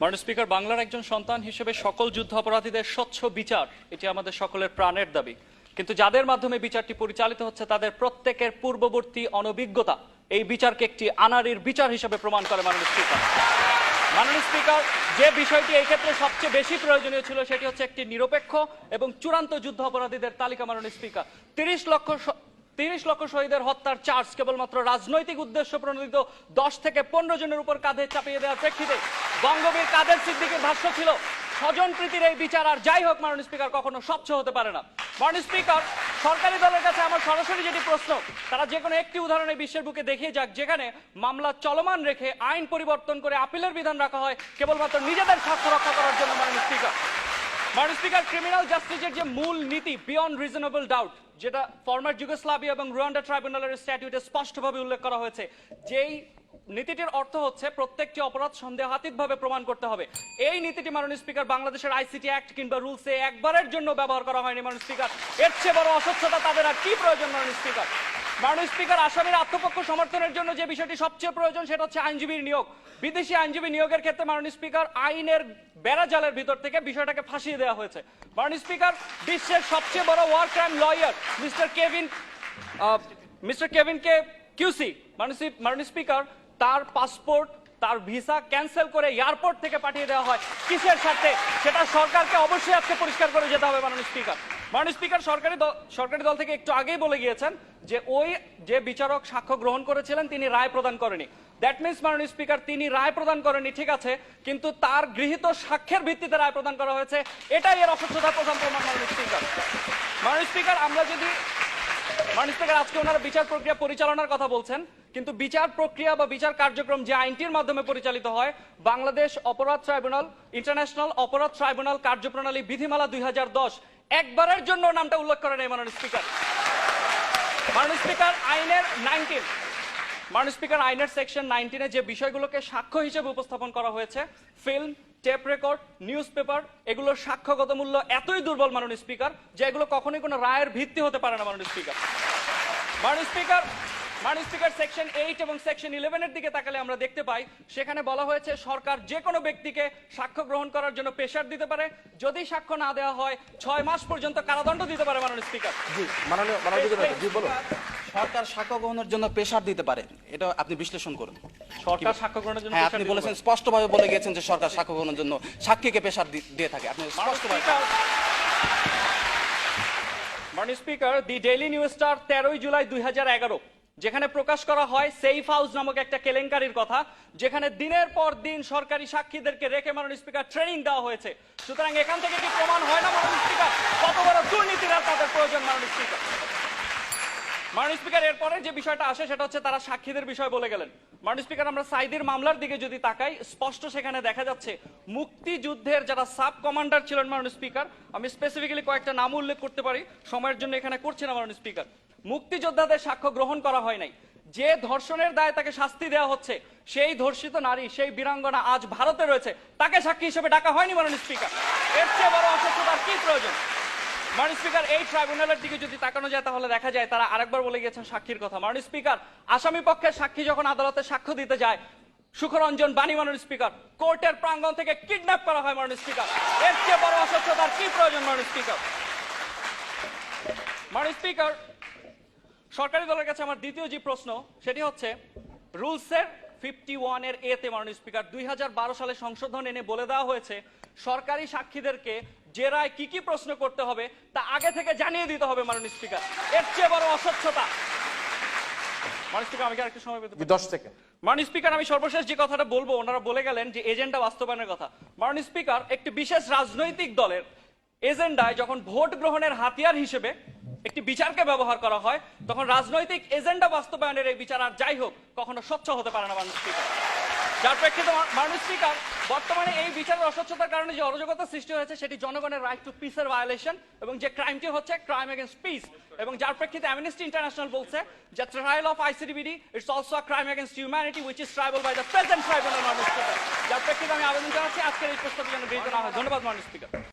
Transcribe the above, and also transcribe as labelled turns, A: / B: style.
A: মাননীয় স্পিকার, বাংলার একজন সন্তান হিসেবে সকল যুদ্ধ অপরাধীদের স্বচ্ছ বিচার, এটি আমাদের সকলের প্রাণের দাবি। কিন্তু যাদের মাধ্যমে বিচারটি পরিচালিত হচ্ছে, তাদের প্রত্যেকের পূর্ববর্তী অনভিজ্ঞতা এই বিচারকে একটি আনারির বিচার হিসেবে প্রমাণ করে মাননীয় স্পিকার। মাননীয় স্পিকার, যে বিষয়টি এই ক্ষেত্রে সবচেয়ে বেশি প্রয়োজনীয় ছিল, সেটি হচ্ছে একটি নিরপেক্ষ এবং চূড়ান্ত যুদ্ধ অপরাধীদের তালিকা, মাননীয় স্পিকার। তিরিশ লক্ষ তিরিশ লক্ষ শহীদের হত্যার চার্জ কেবলমাত্র রাজনৈতিক উদ্দেশ্য প্রণোদিত দশ থেকে পনেরো জনের উপর কাঁধে চাপিয়ে দেওয়ার প্রেক্ষিতে বঙ্গবীর কাদের সিদ্দিকের ভাষ্য ছিল, স্বজন প্রীতির এই বিচার আর যাই হোক মাননীয় স্পিকার কখনো স্বচ্ছ হতে পারে না। মাননীয় স্পিকার, সরকারি দলের কাছে আমার সরাসরি যেটি প্রশ্ন, তারা যে কোনো একটি উদাহরণে বিশ্বের বুকে দেখিয়ে যাক, যেখানে মামলা চলমান রেখে আইন পরিবর্তন করে আপিলের বিধান রাখা হয় কেবলমাত্র নিজেদের স্বার্থ রক্ষা করার জন্য মাননীয় স্পিকার। মাননীয় স্পিকার ক্রিমিনাল জাস্টিসের যে মূল নীতি বিয়ন্ড রিজনেবল ডাউট যেটা ফর্মার যুগোস্লাভিয়া এবং রুয়ান্ডা ট্রাইব্যুনালের স্ট্যাটিউটে স্পষ্টভাবে উল্লেখ করা হয়েছে। যেই নীতিটির অর্থ হচ্ছে প্রত্যেকটি অপরাধ সন্দেহাতীতভাবে প্রমাণ করতে হবে। এই নীতিটি, মাননীয় স্পিকার, বাংলাদেশের আইসিটি অ্যাক্ট কিংবা রুলসে একবারের জন্য ব্যবহার করা হয়নি, মাননীয় স্পিকার। এর চেয়ে বড় অস্বচ্ছতা তাদের আর কি প্রয়োজন, মাননীয় স্পিকার? মাননীয় স্পিকার, আসামির আত্মপক্ষ সমর্থনের জন্য যে বিষয়টি সবচেয়ে প্রয়োজন সেটা হচ্ছে আইনজীবীর নিয়োগ। বিদেশি আইনজীবী নিয়োগের ক্ষেত্রে মাননীয় স্পিকার, আইনের বেড়াজালের ভিতর থেকে বিষয়টাকে ফাঁসিয়ে দেওয়া হয়েছে। মাননীয় স্পিকার, বিশ্বের সবচেয়ে বড় war crime lawyer mister Kevin mister কেভিনকে QC মাননীয় স্পিকার, তার পাসপোর্ট, তার ভিসা ক্যান্সেল করে এয়ারপোর্ট থেকে পাঠিয়ে দেওয়া হয়। কিসের স্বার্থে সেটা সরকারকে অবশ্যই আজকে পরিষ্কার করে যেতে হবে মাননীয় স্পিকার। মাননীয় স্পিকার, সরকারি সরকারি দল থেকে একটু আগেই বলে গিয়েছেন যে ওই যে বিচারক সাক্ষ্য গ্রহণ করেছিলেন, তিনি রায় প্রদান করেনি দ্যাট মিনস মাননীয় স্পিকার, তিনি রায় প্রদান করেনি ঠিক আছে, কিন্তু তার গৃহীত সাক্ষ্যের ভিত্তিতে রায় প্রদান করা হয়েছে। এটাই এর অস্বচ্ছতার প্রধান প্রমাণ, মাননীয় স্পিকার। মাননীয় স্পিকার, আমরা যদি মাননীয় স্পিকার, আজকে ওনারা বিচার প্রক্রিয়া পরিচালনার কথা বলছেন, কিন্তু বিচার প্রক্রিয়া বা বিচার কার্যক্রম যে আইনটির মাধ্যমে পরিচালিত হয়, বাংলাদেশ অপরাধ ট্রাইব্যুনাল, ইন্টারন্যাশনাল অপরাধ ট্রাইব্যুনাল কার্যপ্রণালী বিধিমালা দুই হাজার দশ একবারের জন্য নামটা উল্লেখ করেন এই মাননীয় স্পিকার। মাননীয় স্পিকার, আইনের নাইনটিন, মাননীয় স্পিকার, আইনের সেকশন নাইনটিনে যে বিষয়গুলোকে সাক্ষ্য হিসেবে উপস্থাপন করা হয়েছে, film, tape record, newspaper, এগুলোর সাক্ষ্যগত মূল্য এতই দুর্বল মাননীয় স্পিকার যে এগুলো কখনোই কোনো রায়ের ভিত্তি হতে পারে না মাননীয় স্পিকার। মাননীয় স্পিকার মাননীয় স্পিকার সেকশন এইট এবং সেকশন ইলেভেনের দিকে তাকালে আমরা দেখতে পাই সেখানে বলা হয়েছে সরকার যে কোনো ব্যক্তিকে সাক্ষ্য গ্রহণ করার জন্য প্রেশার দিতে পারে। যদি সাক্ষ্য না দেওয়া হয় ছয় মাস পর্যন্ত কারাদণ্ড দিতে পারে মাননীয় স্পিকার।
B: জি মাননীয় মাননীয় জি বলুন। সরকার সাক্ষ্য গ্রহণের জন্য প্রেশার দিতে পারে। এটা আপনি বিশ্লেষণ করুন।
A: সরকার সাক্ষ্য গ্রহণের জন্য
B: হ্যাঁ আপনি বলেছেন স্পষ্টভাবে বলে গিয়েছেন যে সরকার সাক্ষ্য গ্রহণের জন্য সাক্ষীকে প্রেশার দিয়ে থাকে। আপনি স্পষ্টভাবে
A: মাননীয় speaker the daily news star তেরোই জুলাই দুই হাজার এগারো। যেখানে প্রকাশ করা হয় সেফ হাউস নামক একটা কেলেঙ্কারির কথা, যেখানে দিনের পর দিন সরকারি সাক্ষীদেরকে রেখে মাননীয় স্পিকার ট্রেনিং দেওয়া হয়েছে। সুতরাং এখান থেকে কি প্রমাণ হয় না মাননীয় স্পিকার কত বড় দুর্নীতির আর তাদের প্রয়োজন মাননীয় স্পিকার মাননীয় স্পিকার এরপরে যে বিষয়টা আসে সেটা হচ্ছে তারা সাক্ষীদের বিষয় বলে গেলেন। মাননীয় স্পিকার আমরা সাইদির মামলার দিকে যদি তাকাই, স্পষ্ট সেখানে দেখা যাচ্ছে মুক্তিযুদ্ধের যারা সাব কমান্ডার ছিলেন মাননীয় স্পিকার আমি স্পেসিফিক্যালি কয়েকটা নাম উল্লেখ করতে পারি, সময়ের জন্য এখানে করছি না মাননীয় স্পিকার মুক্তিযোদ্ধাদের সাক্ষ্য গ্রহণ করা হয় নাই। যে ধর্ষণের দায়ে তাকে শাস্তি দেওয়া হচ্ছে, সেই ধর্ষিত নারী, সেই বীরাঙ্গনা আজ ভারতে রয়েছে। তাকে সাক্ষী হিসেবে ডাকা হয়নি মাননীয় স্পিকার। এর চেয়ে বড় অসুস্থতার কি প্রয়োজন? মাননীয় স্পিকার, এই ট্রাইব্যুনালের দিকে যদি তাকানো যায়, তাহলে দেখা যায় তারা আরেকবার বলে গিয়েছেন সাক্ষীর কথা। মাননীয় স্পিকার, আসামি পক্ষের সাক্ষী যখন আদালতে সাক্ষ্য দিতে যায়, সুখরঞ্জন বাণী, মাননীয় স্পিকার, কোর্টের প্রাঙ্গণ থেকে কিডন্যাপ করা হয় মাননীয় স্পিকার। এর চেয়ে বড় অস্বচ্ছতার কি প্রয়োজন, মাননীয় স্পিকার? মাননীয় স্পিকার সরকারি দলের কাছে আমার দ্বিতীয় যে প্রশ্ন সেটি হচ্ছে রুলসের ফিফটি ওয়ানের এতে মাননীয় স্পিকার দুই হাজার বারো সালে সংশোধন এনে বলে দেওয়া হয়েছে সরকারি সাক্ষীদেরকে জেরায় কি কি প্রশ্ন করতে হবে তা আগে থেকে জানিয়ে দিতে হবে মাননীয় স্পিকার। এর চেয়ে বড় অস্বচ্ছতা। স্পিকার আমি মাননীয় স্পিকার সর্বশেষ যে কথাটা বলব ওনারা বলে গেলেন যে এজেন্ডা বাস্তবায়নের কথা। মাননীয় স্পিকার একটি বিশেষ রাজনৈতিক দলের এজেন্ডায় যখন ভোট গ্রহণের হাতিয়ার হিসেবে একটি বিচারকে ব্যবহার করা হয়, তখন রাজনৈতিক এজেন্ডা বাস্তবায়নের এই বিচার আর যাই হোক, কখনো স্বচ্ছ হতে পারে না মানুষ স্পিকার যার প্রেক্ষিতে মানুষ স্পিকার বর্তমানে এই বিচারের অস্বচ্ছতার কারণে যে অরাজকতা সৃষ্টি হয়েছে, সেটি জনগণের রাইট টু পিসের ভায়োলেশন এবং যে ক্রাইমটি হচ্ছে ক্রাইম এগেন্স্ট পিস এবং যার প্রেক্ষিতে অ্যামনেস্টি ইন্টারন্যাশনাল বলছে যে trial of ICDBD it's also a crime against humanity which is triable by the present tribunal মাননীয় স্পিকার যার প্রেক্ষিতে আমি আবেদন জানাচ্ছি, আজকের এই প্রস্তাবের জন্য গৃহীত না হয় ধন্যবাদ মাননীয় স্পিকার